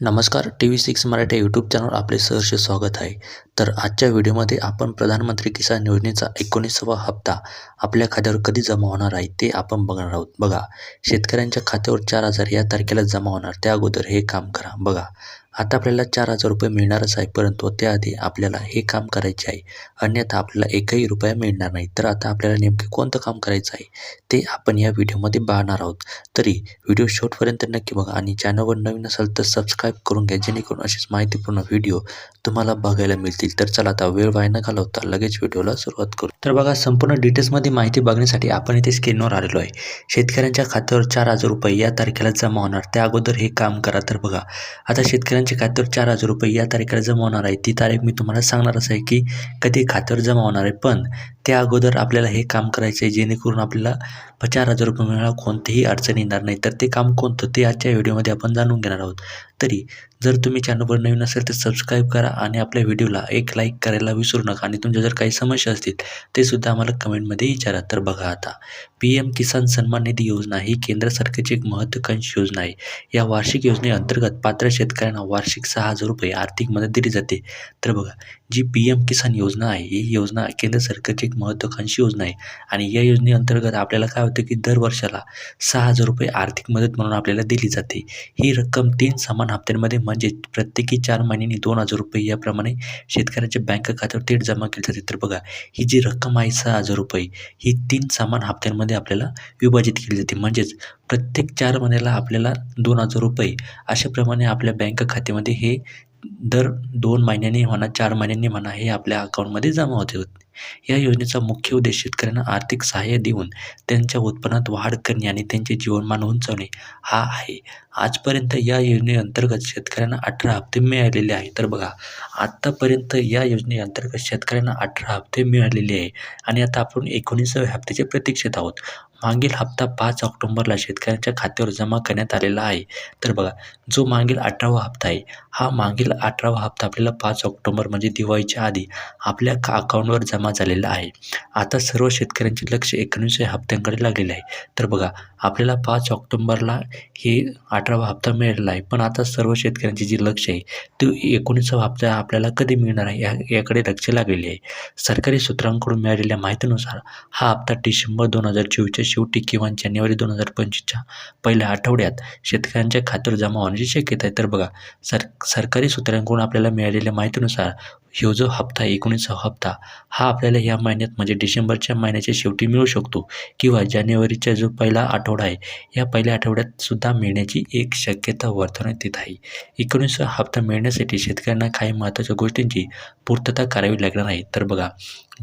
नमस्कार T V six Marathi YouTube channel आपले सहर्ष स्वागत आहे. तर आजच्या व्हिडिओमध्ये आपण प्रधानमंत्री किसान योजनेचा एकोणीसावा हप्ता आपल्या खात्यावर कधी जमा होणार आहे ते आपण बघणार आहोत. बघा शेतकऱ्यांच्या खात्यावर चार हजार या तारखेला जमा होणार. त्या अगोदर हे काम करा. बघा आता आपल्याला चार हजार रुपये मिळणारच आहे परंतु त्याआधी आपल्याला हे काम करायचे आहे. अन्यथा आपल्याला एकही रुपया मिळणार नाही. तर आता आपल्याला नेमके कोणतं काम करायचं आहे ते आपण या व्हिडिओमध्ये पाहणार आहोत. तरी व्हिडिओ शेवटपर्यंत नक्की बघा आणि चॅनलवर नवीन असाल तर सबस्क्राईब करून घ्या जेणेकरून अशीच माहितीपूर्ण व्हिडिओ तुम्हाला बघायला मिळतील. तर चला आता वेळ वाया न घालवता लगेच व्हिडिओला सुरुवात करू. तर बघा संपूर्ण डिटेल्समध्ये माहिती बघण्यासाठी आपण इथे स्क्रीनवर आलेलो आहे. शेतकऱ्यांच्या खात्यावर चार हजार रुपये या तारखेला जमा होणार. त्या अगोदर हे काम करा तर बघा. आता शेतकऱ्यांच्या खात्यावर चार हजार रुपये या तारखेला जमा होणार आहे. ती तारीख मी तुम्हाला सांगणारच आहे की कधी खात्यावर जमा होणार आहे. पण त्या अगोदर आपल्याला हे काम करायचं आहे जेणेकरून आपल्याला चार हजार रुपये मिळायला कोणतीही अडचण येणार नाही. तर ते काम कोणतं ते आजच्या व्हिडिओमध्ये आपण जाणून घेणार आहोत. तरी जर तुम्ही चॅनलवर नवीन असेल तर सबस्क्राईब करा आणि आपल्या व्हिडिओला एक लाईक करायला विसरू नका. आणि तुमच्या जर काही समस्या असतील ते सुद्धा आम्हाला कमेंटमध्ये विचारा. तर बघा आता पी एम किसान सन्मान निधी योजना ही केंद्र सरकारची एक महत्त्वाकांक्षी योजना आहे. या वार्षिक योजनेअंतर्गत पात्र शेतकऱ्यांना वार्षिक सहा हजार रुपये आर्थिक मदत दिली जाते. तर बघा जी पी एम किसान योजना आहे ही योजना केंद्र सरकारची एक महत्त्वाकांक्षी योजना आहे. आणि या योजनेअंतर्गत आपल्याला काय होतं की दर वर्षाला सहा हजार रुपये आर्थिक मदत म्हणून आपल्याला दिली जाते. ही रक्कम तीन समान हप्त्यांमध्ये म्हणजे प्रत्येकी चार महिन्यांनी दोन हजार रुपये याप्रमाणे शेतकऱ्याच्या बँक खात्यावर थेट जमा केली जाते तर बघा ही जी रक्कम आहे सहा हजार रुपये ही तीन समान हप्त्यांमध्ये आपल्याला विभाजित केली जाते. म्हणजेच प्रत्येक चार महिन्याला आपल्याला दोन हजार रुपये अशाप्रमाणे आपल्या बँक खात्यामध्ये हे दर दोन महिन्यांनी म्हणा चार महिन्यांनी म्हणा हे आपल्या अकाउंटमध्ये जमा होते होते. या योजनेचा मुख्य उद्देश शेतकऱ्यांना आर्थिक सहाय्य देऊन त्यांच्या उत्पन्नात वाढ करणे आणि त्यांचे जीवनमान उंचावणे हा आहे. आजपर्यंत या योजनेअंतर्गत शेतकऱ्यांना अठरा हप्ते मिळालेले आहे तर बघा आत्तापर्यंत या योजनेअंतर्गत शेतकऱ्यांना अठरा हप्ते मिळालेले आहे आणि आता आपण एकोणीसाव्या हप्त्याच्या प्रतीक्षेत आहोत. मागील हप्ता पाच ऑक्टोंबरला शेतकऱ्यांच्या खात्यावर जमा करण्यात आलेला आहे. तर बघा जो मागील अठरावा हप्ता आहे हा मागील अठरावा हप्ता आपल्याला पाच ऑक्टोंबर म्हणजे दिवाळीच्या आधी आपल्या अकाउंटवर जमा झालेला आहे. आता सर्व शेतकऱ्यांचे लक्ष एकोणीसव्या हप्त्यांकडे लागलेले आहे. तर बघा आपल्याला पाच ऑक्टोंबरला हे अठरावा हप्ता मिळालेला आहे. पण आता सर्व शेतकऱ्यांचे जे लक्ष आहे ते एकोणीसावा हप्ता आपल्याला कधी मिळणार आहे या याकडे लक्ष लागलेले आहे. सरकारी सूत्रांकडून मिळालेल्या माहितीनुसार हा हप्ता डिसेंबर दोन हजार चोवीसच्या शेवटी किंवा जानेवारी दोन हजार पंचवीसच्या पहिल्या आठवड्यात शेतकऱ्यांच्या खात्यावर जमा होण्याची शक्यता आहे. तर बघा सर सरकारी सूत्रांकडून आपल्याला मिळालेल्या माहितीनुसार ह्यो जो हप्ता एकोणीसावा हप्ता हा आपल्याला या महिन्यात म्हणजे डिसेंबरच्या महिन्याच्या शेवटी मिळू शकतो किंवा जानेवारीचा जो पहिला आठवडा आहे या पहिल्या आठवड्यात सुद्धा मिळण्याची एक शक्यता वर्तवण्यात येत आहे. एकोणीसावा हप्ता मिळण्यासाठी शेतकऱ्यांना काही महत्त्वाच्या गोष्टींची पूर्तता करावी लागणार आहे. तर बघा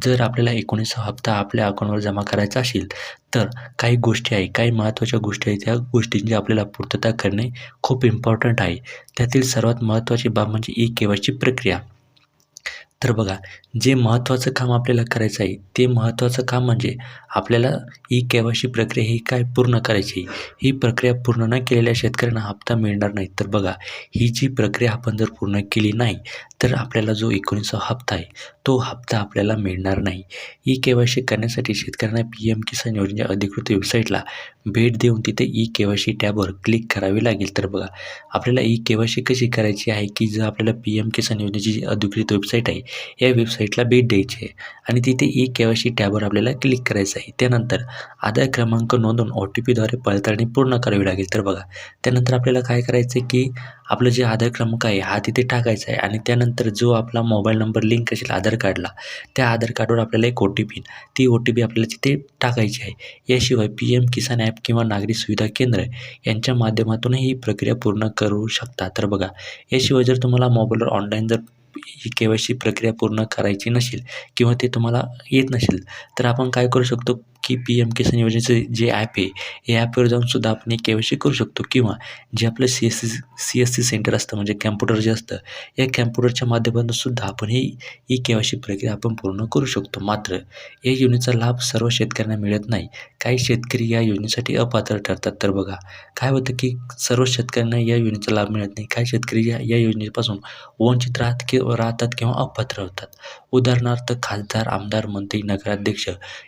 जर आपल्याला एकोणीसावा हप्ता आपल्या अकाउंटवर जमा करायचा असेल तर काही गोष्टी आहे काही महत्त्वाच्या गोष्टी आहेत त्या गोष्टींची आपल्याला पूर्तता करणे खूप इम्पॉर्टंट आहे. त्यातील सर्वात महत्त्वाची बाब म्हणजे ई केवायची प्रक्रिया. तर बघा जे महत्त्वाचं काम आपल्याला करायचं आहे ते महत्त्वाचं काम म्हणजे आपल्याला ई के वाय सी प्रक्रिया ही काय पूर्ण करायची? ही प्रक्रिया पूर्ण न केलेल्या शेतकऱ्यांना हप्ता मिळणार नाही. तर बघा ही जी प्रक्रिया आपण जर पूर्ण केली नाही तर आपल्याला जो एकोणीसवा हप्ता आहे तो हप्ता आपल्याला मिळणार नाही. ई के वाय सी करण्यासाठी शेतकऱ्यांना पी एम किसान योजनेच्या अधिकृत वेबसाईटला भेट देऊन तिथे ई के वाय सी टॅबवर क्लिक करावे लागेल. तर बघा आपल्याला ई के वाय सी कशी करायची आहे की जर आपल्याला पी एम किसान योजनेची जी अधिकृत वेबसाईट आहे या वेबसाईटला भेट द्यायची आहे आणि तिथे ई के वाय सी टॅबवर आपल्याला क्लिक करायचं आहे. त्यानंतर आधार क्रमांक नोंदवून ओ टी पीद्वारे पडताळणी पूर्ण करावी लागेल. तर बघा त्यानंतर आपल्याला काय करायचं आहे की आपलं जे आधार क्रमांक आहे हा तिथे टाकायचा आहे आणि त्यानंतर जो आपला मोबाईल नंबर लिंक असेल आधार कार्डला त्या आधार कार्डवर आपल्याला एक ओ टी पी ती ओ टी पी आपल्याला तिथे टाकायची आहे. याशिवाय पी एम किसान ॲप किंवा नागरी सुविधा केंद्र यांच्या माध्यमातूनही ही प्रक्रिया पूर्ण करू शकता. तर बघा याशिवाय जर तुम्हाला मोबाईलवर ऑनलाईन जर ही के वाय सी प्रक्रिया पूर्ण करायची नसेल किंवा ते तुम्हाला येत नसेल तर आपण काय करू शकतो? की पी एम किसान योजनेचं जे ॲप आहे या ॲपवर जाऊन सुद्धा आपण के वाय सी करू शकतो. किंवा जे आपलं C S C C S C center असतं म्हणजे कॅम्प्युटर जे असतं या कॅम्प्युटरच्या माध्यमातून सुद्धा आपण ही ई के वाय सी प्रक्रिया आपण पूर्ण करू शकतो. मात्र या योजनेचा लाभ सर्व शेतकऱ्यांना मिळत नाही. काही शेतकरी या योजनेसाठी अपात्र ठरतात. तर बघा काय होतं की सर्व शेतकऱ्यांना या योजनेचा लाभ मिळत नाही. काही शेतकरी या या योजनेपासून वंचित राहत किंवा राहतात किंवा अपात्र होतात. उदाहरणार्थ खासदार आमदार मंत्री नगराध्यक्ष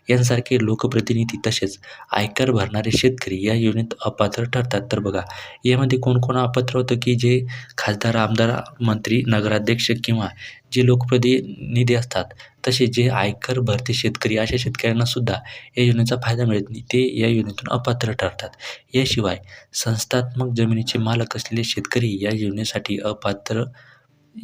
यांसारखे लोक लोकप्रतिनिधी तसेच आयकर भरणारे शेतकरी या योजनेत अपात्र ठरतात. तर बघा यामध्ये कोण कोण अपात्र होतं की जे खासदार आमदार मंत्री नगराध्यक्ष किंवा जे लोकप्रतिनिधी असतात तसे जे आयकर भरते शेतकरी अशा शेतकऱ्यांना सुद्धा या योजनेचा फायदा मिळत नाही. ते या योजनेतून अपात्र ठरतात. याशिवाय संस्थात्मक जमिनीचे मालक असलेले शेतकरी या योजनेसाठी अपात्र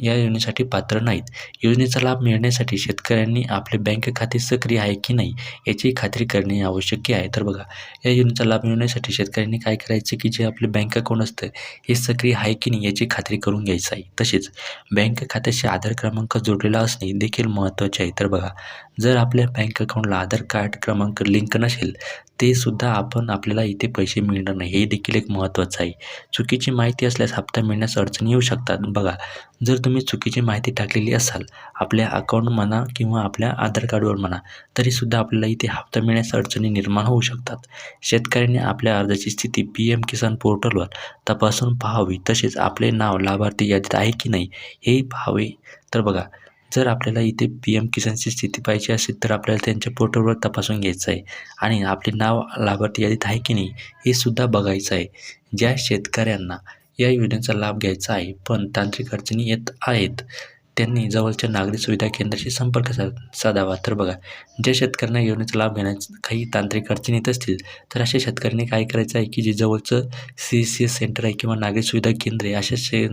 या योजनेसाठी पात्र नाहीत. योजनेचा लाभ मिळण्यासाठी शेतकऱ्यांनी आपले बँक खाते सक्रिय आहे की नाही याची खात्री करणे आवश्यक आहे. तर बघा या योजनेचा लाभ मिळण्यासाठी शेतकऱ्यांनी काय करायचं की जे आपले बँक अकाउंट असतं हे सक्रिय आहे की नाही याची खात्री करून घ्यायचं आहे. तसेच बँक खात्याशी आधार क्रमांक जोडलेला असणे देखील महत्त्वाचे आहे. तर बघा जर आपल्या बँक अकाउंटला आधार कार्ड क्रमांक लिंक नसेल ते सुद्धा आपण आपल्याला इथे पैसे मिळणार नाही. हे देखील एक महत्त्वाचं आहे. चुकीची माहिती असल्यास हप्ता मिळण्यास अडचणी येऊ शकतात. बघा जर तुम्ही चुकीची माहिती टाकलेली असाल आपल्या अकाउंट म्हणा किंवा आपल्या आधार कार्डवर म्हणा तरीसुद्धा आपल्याला इथे हप्ता मिळण्यास अडचणी निर्माण होऊ शकतात. शेतकऱ्यांनी आपल्या अर्जाची स्थिती पी एम किसान पोर्टलवर तपासून पाहावी. तसेच आपले नाव लाभार्थी यादीत आहे की नाही हेही पाहावे. तर बघा जर आपल्याला इथे पी एम किसानची स्थिती पाहिजे असेल तर आपल्याला त्यांच्या पोर्टलवर तपासून घ्यायचं आहे. आणि आपले नाव लाभार्थी यादीत आहे की नाही हे सुद्धा बघायचं आहे. ज्या शेतकऱ्यांना या योजनेचा लाभ घ्यायचा आहे पण तांत्रिक अडचणी येत आहेत त्यांनी जवळच्या नागरी सुविधा केंद्राशी संपर्क सा साधावा. तर बघा ज्या शेतकऱ्यांना योजनेचा लाभ घेण्यास काही तांत्रिक अडचणी येत असतील तर अशा शेतकऱ्यांनी काय करायचं आहे की जे जवळचं सी सी एस सेंटर आहे किंवा नागरी सुविधा केंद्र आहे अशा शे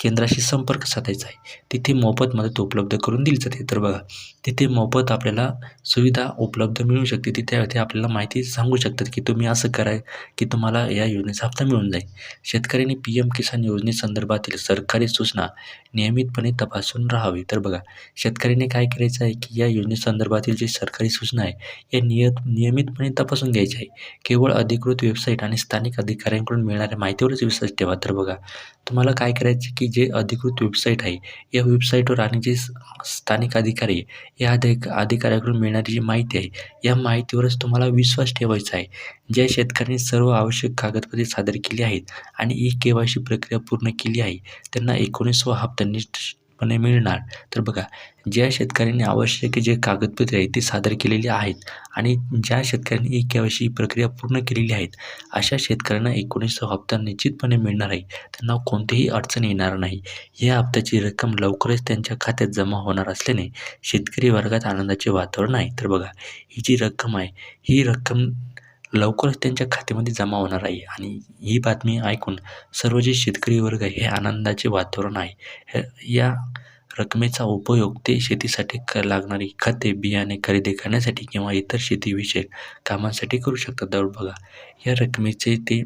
केंद्राशी संपर्क साधायचा आहे. तिथे मोफत मदत उपलब्ध करून दिली जाते. तर बघा तिथे मोफत आपल्याला सुविधा उपलब्ध मिळू शकते. तिथे ते आपल्याला माहिती सांगू शकतात की तुम्ही असं कराय की तुम्हाला या योजनेचा हप्ता मिळून जाईल. शेतकऱ्यांनी पी एम किसान योजनेसंदर्भातील सरकारी सूचना नियमितपणे तपासून राहावी. तर बघा शेतकऱ्यांनी काय करायचं आहे की या योजनेसंदर्भातील जी सरकारी सूचना आहे या नियत नियमितपणे तपासून घ्यायची आहे. केवळ अधिकृत वेबसाईट आणि स्थानिक अधिकाऱ्यांकडून मिळणाऱ्या माहितीवरच विश्वास ठेवा. तर बघा तुम्हाला काय करायचे की जे अधिकृत वेबसाईट आहे या वेबसाईटवर आणि जे स्थानिक अधिकारी या अधिक अधिकाऱ्याकडून मिळणारी जी माहिती आहे या माहितीवरच तुम्हाला विश्वास ठेवायचा आहे. ज्या शेतकऱ्यांनी सर्व आवश्यक कागदपत्रे सादर केली आहेत आणि ई के वाय सी प्रक्रिया पूर्ण केली आहे त्यांना एकोणीसवा हप्ता निश्चितपणे मिळणार. तर बघा ज्या शेतकऱ्यांनी आवश्यक जे कागदपत्रे आहेत ते सादर केलेली आहेत आणि ज्या शेतकऱ्यांनी ई के वाय प्रक्रिया पूर्ण केलेली आहेत अशा शेतकऱ्यांना एकोणीसचा हप्ता निश्चितपणे मिळणार आहे. त्यांना कोणतीही अडचण येणार नाही. या हप्त्याची रक्कम लवकरच त्यांच्या खात्यात जमा होणार असल्याने शेतकरी वर्गात आनंदाचे वातावरण आहे. तर बघा ही जी रक्कम आहे ही रक्कम लवकरच त्यांच्या खात्यामध्ये जमा होणार आहे. आणि ही बातमी ऐकून सर्व जे शेतकरी वर्ग आहे हे आनंदाचे वातावरण आहे. या रकमेचा उपयोग ते शेतीसाठी क लागणारी खते बियाणे खरेदी करण्यासाठी किंवा इतर शेतीविषयक कामांसाठी करू शकतात. दर बघा या रकमेचे ते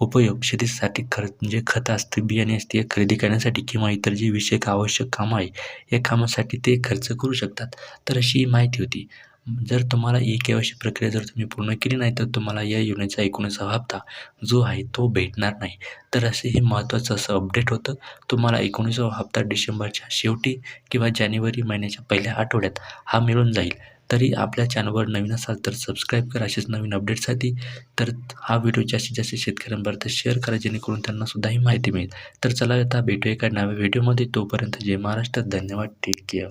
उपयोग शेतीसाठी खर्च जे म्हणजे खतं असते बियाणे असते खरेदी करण्यासाठी किंवा इतर जे विषयक आवश्यक कामं आहे या कामासाठी ते खर्च करू शकतात. तर अशी ही माहिती होती. जर तुम्हाला ई के वायची प्रक्रिया जर तुम्ही पूर्ण केली नाही तर तुम्हाला या योजनेचा एकोणीसावा हप्ता जो आहे तो भेटणार नाही. तर असे हे महत्त्वाचं असं अपडेट होतं. तुम्हाला एकोणीसावा हप्ता डिसेंबरच्या शेवटी किंवा जानेवारी महिन्याच्या पहिल्या आठवड्यात हा मिळून जाईल. तरी आपल्या चॅनलवर नवीन असाल तर सबस्क्राईब करा असेच नवीन अपडेटसाठी तर हा व्हिडिओ जास्तीत जास्त शेतकऱ्यांपर्यंत शेअर करा जेणेकरून त्यांनासुद्धा ही माहिती मिळेल. तर चला आता भेटू एका नव्या व्हिडिओमध्ये तोपर्यंत जय महाराष्ट्र. धन्यवाद. Take care